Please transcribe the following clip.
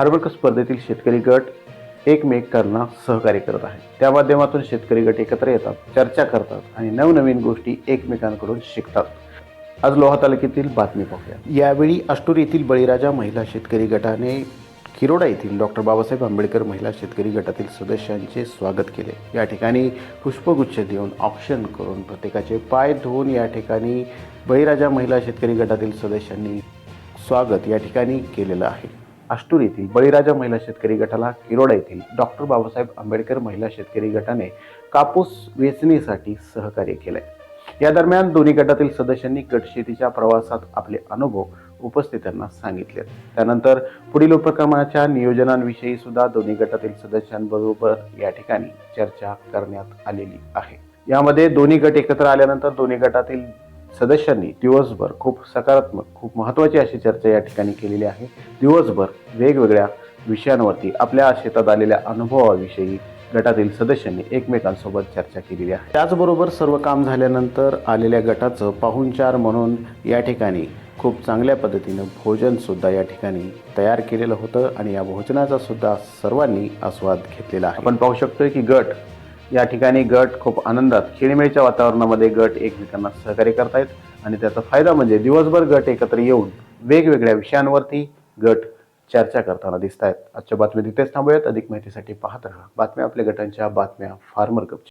Farmer स्पर्धेतील शेतकरी गट एकमेकांना सहकार्य करत आहे त्या माध्यमातून शेतकरी गट एकत्र येतात चर्चा करतात आणि नवनवीन गोष्टी एकमेकांकडून शिकतात. आज लोहा तालुक्यातील बातमी पाहूया. यावेळी अष्टूर येथील बळीराजा महिला शेतकरी गटाने किरोडा येथील डॉक्टर बाबासाहेब आंबेडकर महिला शेतकरी गटातील सदस्यांचे स्वागत केले. या ठिकाणी पुष्पगुच्छ देऊन ऑप्शन करून प्रत्येकाचे पाय धुवून या ठिकाणी बळीराजा महिला शेतकरी गटातील सदस्यांनी स्वागत या ठिकाणी केलेलं आहे. आष्टूर येथील बळीराजा महिला शेतकरी गटाला किरोडा येथील डॉक्टर बाबासाहेब आंबेडकर महिला शेतकरी गटाने कापूस वेचणीसाठी सहकार्य केलंय. या दरम्यान दोन्ही गटातील सदस्यांनी गटशेतीच्या प्रवासात आपले अनुभव उपस्थितांना सांगितले त्यानंतर पुढील उपक्रमाच्या नियोजनांविषयी सुद्धा दोन्ही गटातील सदस्यांबरोबर या ठिकाणी चर्चा करण्यात आलेली आहे. यामध्ये दोन्ही गट एकत्र आल्यानंतर दोन्ही गटातील सदस्यांनी दिवसभर खूप सकारात्मक खूप महत्त्वाची अशी चर्चा या ठिकाणी केलेली आहे. दिवसभर वेगवेगळ्या विषयांवरती आपल्या शेतात आलेल्या अनुभवाविषयी गटातील सदस्यांनी एकमेकांसोबत चर्चा केलेली आहे. त्याचबरोबर सर्व काम झाल्यानंतर आलेल्या गटाचं पाहुणचार म्हणून या ठिकाणी खूप चांगल्या पद्धतीनं भोजनसुद्धा या ठिकाणी तयार केलेलं होतं आणि या भोजनाचा सुद्धा सर्वांनी आस्वाद घेतलेला आहे. आपण पाहू शकतोय की गट या ठिकाणी गट खूप आनंदात खेळीमेळीच्या वातावरणामध्ये गट एकमेकांना सहकार्य करतायत आणि त्याचा फायदा म्हणजे दिवसभर गट एकत्र येऊन वेगवेगळ्या विषयांवरती गट चर्चा करताना दिसत आहेत आजच्या बातमी तिथेच थांबूयात. अधिक माहितीसाठी पाहत राहा. बातम्या आपल्या गटांच्या बातम्या फार्मर कपच्या